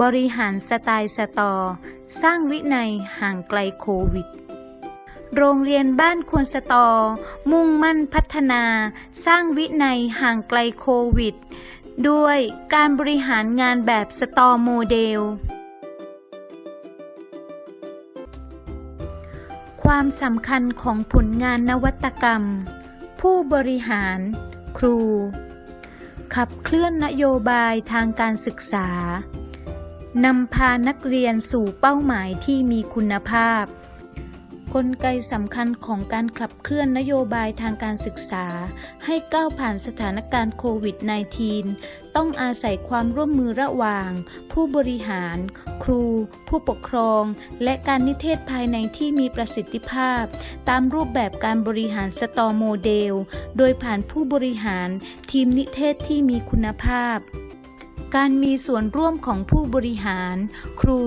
บริหารสไตล์สตอ สร้างวินัยห่างไกลโควิด โรงเรียนบ้านควรสตอ มุ่งมั่นพัฒนา สร้างวินัยห่างไกลโควิด ด้วยการบริหารงานแบบสตอโมเดล ความสำคัญของผลงานนวัตกรรม ผู้บริหาร ครู ขับเคลื่อนนโยบายทางการศึกษา นำพานักเรียนสู่เป้าหมายที่มีคุณภาพ กลไกสำคัญของการขับเคลื่อนนโยบายทางการศึกษา ให้ก้าวผ่านสถานการณ์โควิด -19 ต้องอาศัยความร่วมมือระหว่าง ผู้บริหาร ครู ผู้ปกครอง และการนิเทศภายในที่มีประสิทธิภาพ ตามรูปแบบการบริหารสตอโมเดล โดยผ่านผู้บริหารทีมนิเทศที่มีคุณภาพ การมีส่วนร่วมของผู้บริหาร ครู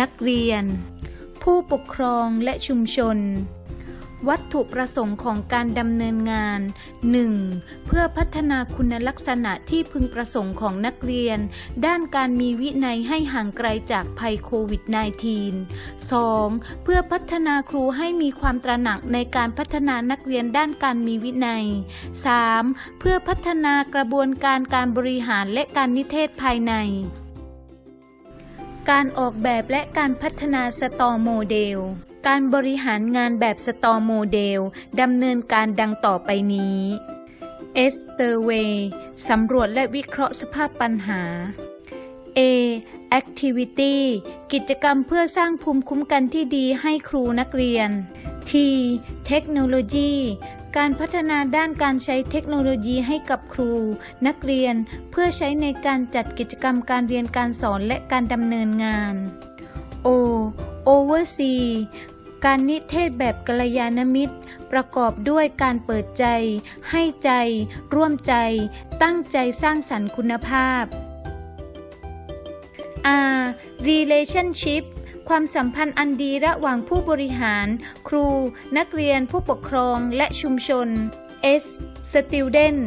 นักเรียน ผู้ปกครองและชุมชน วัตถุประสงค์ของการดำเนินงาน 1. เพื่อพัฒนาคุณลักษณะที่พึงประสงค์ของนักเรียน ด้านการมีวินัยให้ห่างไกลจากภัยโควิด -19 2. เพื่อพัฒนาครูให้มีความตระหนักในการพัฒนานักเรียนด้านการมีวินัย 3. เพื่อพัฒนากระบวนการการบริหารและการนิเทศภายใน การออกแบบและการพัฒนาสตอโมเดล การบริหารงานแบบสตอโมเดลดำเนินการดังต่อไปนี้ S Survey สำรวจและวิเคราะห์สภาพปัญหา A Activity กิจกรรมเพื่อสร้างภูมิคุ้มกันที่ดีให้ครูนักเรียน T Technology การพัฒนาด้านการใช้เทคโนโลยีให้กับครู นักเรียนเพื่อใช้ในการจัดกิจกรรมการเรียนการสอนและการดำเนินงาน O Oversee การนิเทศแบบกัลยาณมิตร ประกอบด้วยการเปิดใจ ให้ใจ ร่วมใจ ตั้งใจสร้างสรรค์คุณภาพ R Relationship ความสัมพันธ์อันดีระหว่างผู้บริหาร ครู นักเรียนผู้ปกครองและชุมชน S Student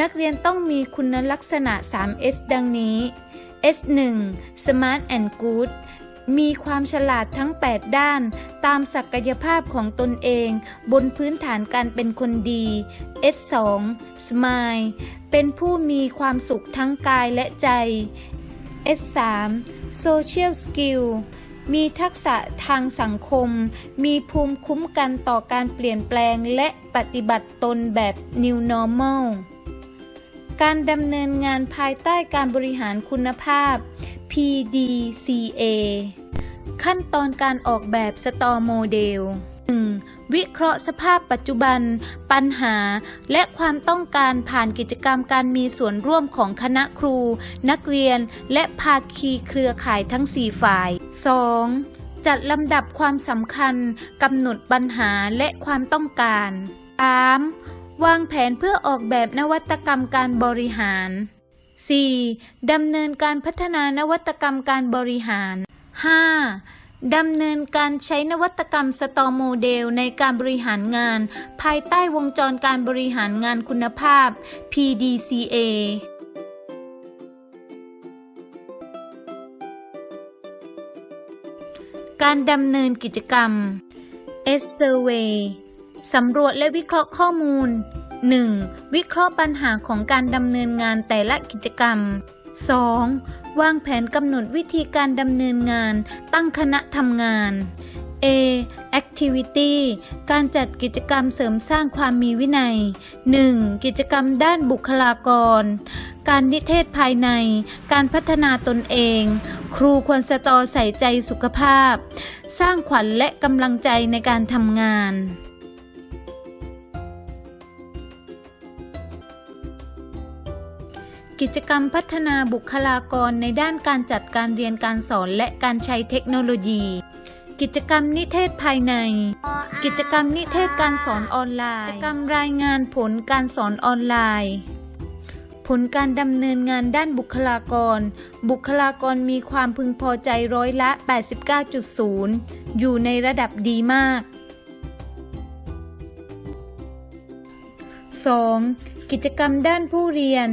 นักเรียนต้องมีคุณลักษณะ 3S ดังนี้ S1 Smart and Good มีความฉลาดทั้ง 8 ด้าน ตามศักยภาพของตนเอง บนพื้นฐานการเป็นคนดี S2 Smile เป็นผู้มีความสุขทั้งกายและใจ S3 Social Skill มีทักษะทางสังคม มีภูมิคุ้มกันต่อการเปลี่ยนแปลงและปฏิบัติตนแบบ New Normal การดำเนินงานภายใต้การบริหารคุณภาพ PDCA ขั้นตอนการออกแบบสตอโมเดล 1. วิเคราะห์สภาพปัจจุบัน ปัญหา และความต้องการผ่านกิจกรรมการมีส่วนร่วมของคณะครู นักเรียน และภาคีเครือข่ายทั้ง 4 ฝ่าย 2. จัดลำดับความสำคัญ กำหนดปัญหาและความต้องการ 3. วางแผนเพื่อออกแบบนวัตกรรมการบริหาร 4. ดำเนินการพัฒนานวัตกรรมการบริหาร 5. ดำเนินการใช้นวัตกรรมสตอโมเดลในการบริหารงาน ภายใต้วงจรการบริหารงานคุณภาพ PDCA การดำเนินกิจกรรม S Survey สำรวจและวิเคราะห์ข้อมูล 1. วิเคราะห์ปัญหาของการดำเนินงานแต่ละกิจกรรม 2. วางแผนกำหนดวิธีการดำเนินงาน ตั้งคณะทำงาน A. Activity การจัดกิจกรรมเสริมสร้างความมีวินัย 1. กิจกรรมด้านบุคลากร การนิเทศภายใน การพัฒนาตนเอง ครูควรสตอใส่ใจสุขภาพ สร้างขวัญและกำลังใจในการทำงาน กิจกรรมพัฒนาบุคลากรในด้านการจัดการเรียนการสอนและการใช้เทคโนโลยี กิจกรรมนิเทศภายใน กิจกรรมนิเทศการสอนออนไลน์ กิจกรรมรายงานผลการสอนออนไลน์ ผลการดำเนินงานด้านบุคลากร บุคลากรมีความพึงพอใจร้อยละ 89.0 อยู่ในระดับดีมาก 2. กิจกรรมด้านผู้เรียน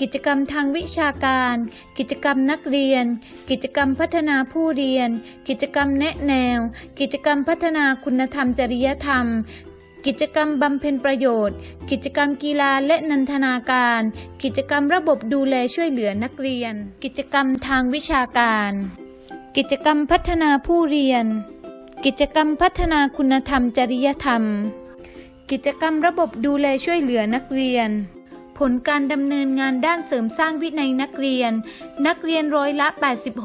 กิจกรรมทางวิชาการ กิจกรรมนักเรียน กิจกรรมพัฒนาผู้เรียน กิจกรรมแนะแนว กิจกรรมพัฒนาคุณธรรมจริยธรรมกิจกรรมบำเพ็ญประโยชน์ กิจกรรมกีฬาและนันทนาการ กิจกรรมระบบดูแลช่วยเหลือนักเรียน กิจกรรมทางวิชาการ กิจกรรมพัฒนาผู้เรียน กิจกรรมพัฒนาคุณธรรมจริยธรรม กิจกรรมระบบดูแลช่วยเหลือนักเรียน ผลการดำเนินงานด้านเสริมสร้างวินัยนักเรียน นักเรียนร้อยละ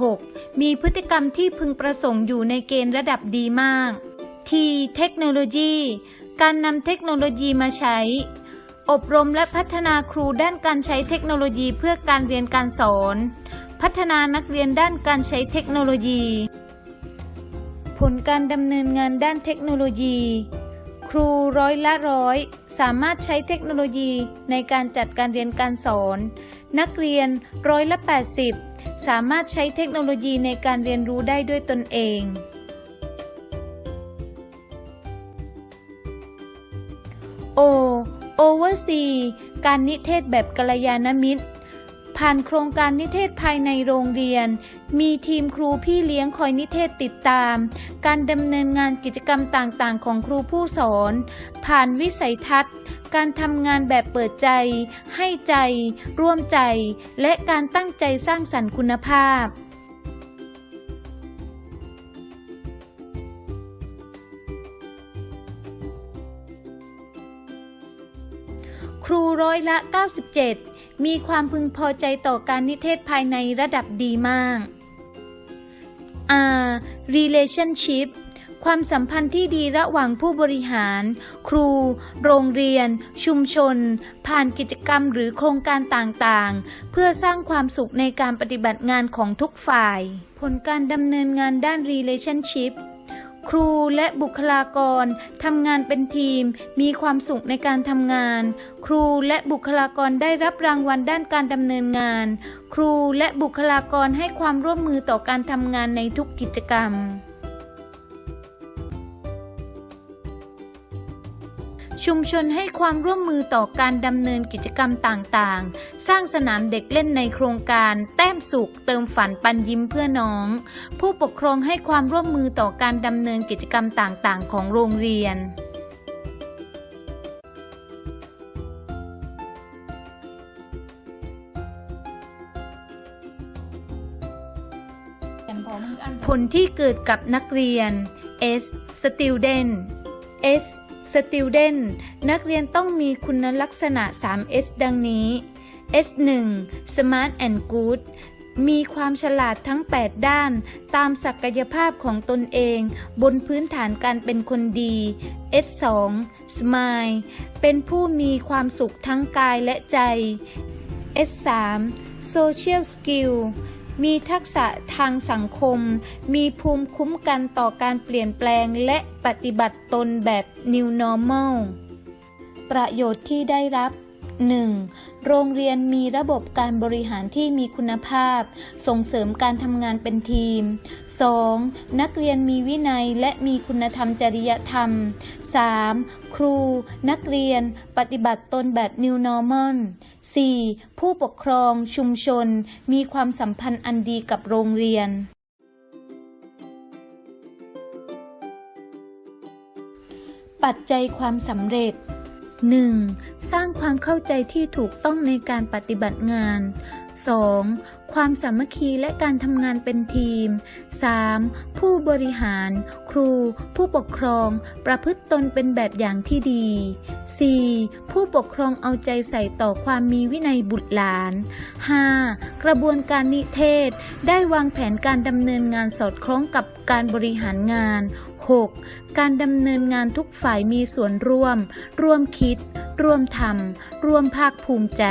86 มีพฤติกรรมที่พึงประสงค์อยู่ในเกณฑ์ระดับดีมากทีเทคโนโลยี การนำเทคโนโลยีมาใช้ อบรมและพัฒนาครูด้านการใช้เทคโนโลยีเพื่อการเรียนการสอน พัฒนานักเรียนด้านการใช้เทคโนโลยี ผลการดำเนินงานด้านเทคโนโลยี ครูร้อยละร้อย สามารถใช้เทคโนโลยีในการจัดการเรียนการสอน นักเรียนร้อยละ 80 สามารถใช้เทคโนโลยีในการเรียนรู้ได้ด้วยตนเองโอโอเวอร์ซีการนิเทศแบบกัลยาณมิตร ผ่านโครงการนิเทศภายในโรงเรียน มีทีมครูพี่เลี้ยงคอยนิเทศติดตาม การดำเนินงานกิจกรรมต่างๆ ของครูผู้สอน ผ่านวิสัยทัศน์ การทำงานแบบเปิดใจ ให้ใจ ร่วมใจ และการตั้งใจสร้างสรรค์คุณภาพ ครูร้อยละ 97 มีความพึงพอใจต่อการนิเทศภายในระดับดีมาก R relationship ความสัมพันธ์ที่ดีระหว่างผู้บริหาร ครู โรงเรียน ชุมชน ผ่านกิจกรรมหรือโครงการต่างๆ เพื่อสร้างความสุขในการปฏิบัติงานของทุกฝ่าย ผลการดำเนินงานด้าน relationship ครูและบุคลากรทำงานเป็นทีม มีความสุขในการทำงาน ครูและบุคลากรได้รับรางวัลด้านการดำเนินงาน ครูและบุคลากรให้ความร่วมมือต่อการทำงานในทุกกิจกรรม ชุมชนให้ความร่วมมือต่อการดำเนินกิจกรรมต่างๆ สร้างสนามเด็กเล่นในโครงการ แต้มสุขเติมฝันปันยิ้มเพื่อน้อง ผู้ปกครองให้ความร่วมมือต่อการดำเนินกิจกรรมต่างๆ ของโรงเรียนผลที่เกิดกับนักเรียน S student S student นักเรียนต้องมีคุณลักษณะ 3 S ดังนี้ S1 smart and good มีความฉลาดทั้ง 8 ด้าน ตามศักยภาพของตนเอง บนพื้นฐานการเป็นคนดี S2 smile เป็นผู้มีความสุขทั้งกายและใจ S3 social skill มีทักษะทางสังคม มีภูมิคุ้มกันต่อการเปลี่ยนแปลงและปฏิบัติตนแบบ New Normal ประโยชน์ที่ได้รับ 1. โรงเรียนมีระบบการบริหารที่มีคุณภาพ ส่งเสริมการทำงานเป็นทีม 2. นักเรียนมีวินัยและมีคุณธรรมจริยธรรม 3. ครู นักเรียน ปฏิบัติตนแบบ New Normal 4. ผู้ปกครองชุมชน มีความสัมพันธ์อันดีกับโรงเรียนปัจจัยความสำเร็จ 1. สร้างความเข้าใจที่ถูกต้องในการปฏิบัติงาน 2. ความสามัคคีและการทำงานเป็นทีม 3. ผู้บริหาร ครู ผู้ปกครอง ประพฤติตนเป็นแบบอย่างที่ดี 4. ผู้ปกครองเอาใจใส่ต่อความมีวินัยบุตรหลาน 5. กระบวนการนิเทศ ได้วางแผนการดำเนินงานสอดคล้องกับการบริหารงาน 6. การดำเนินงานทุกฝ่ายมีส่วนร่วม ร่วมคิด ร่วมทำร่วมภาคภูมิใจ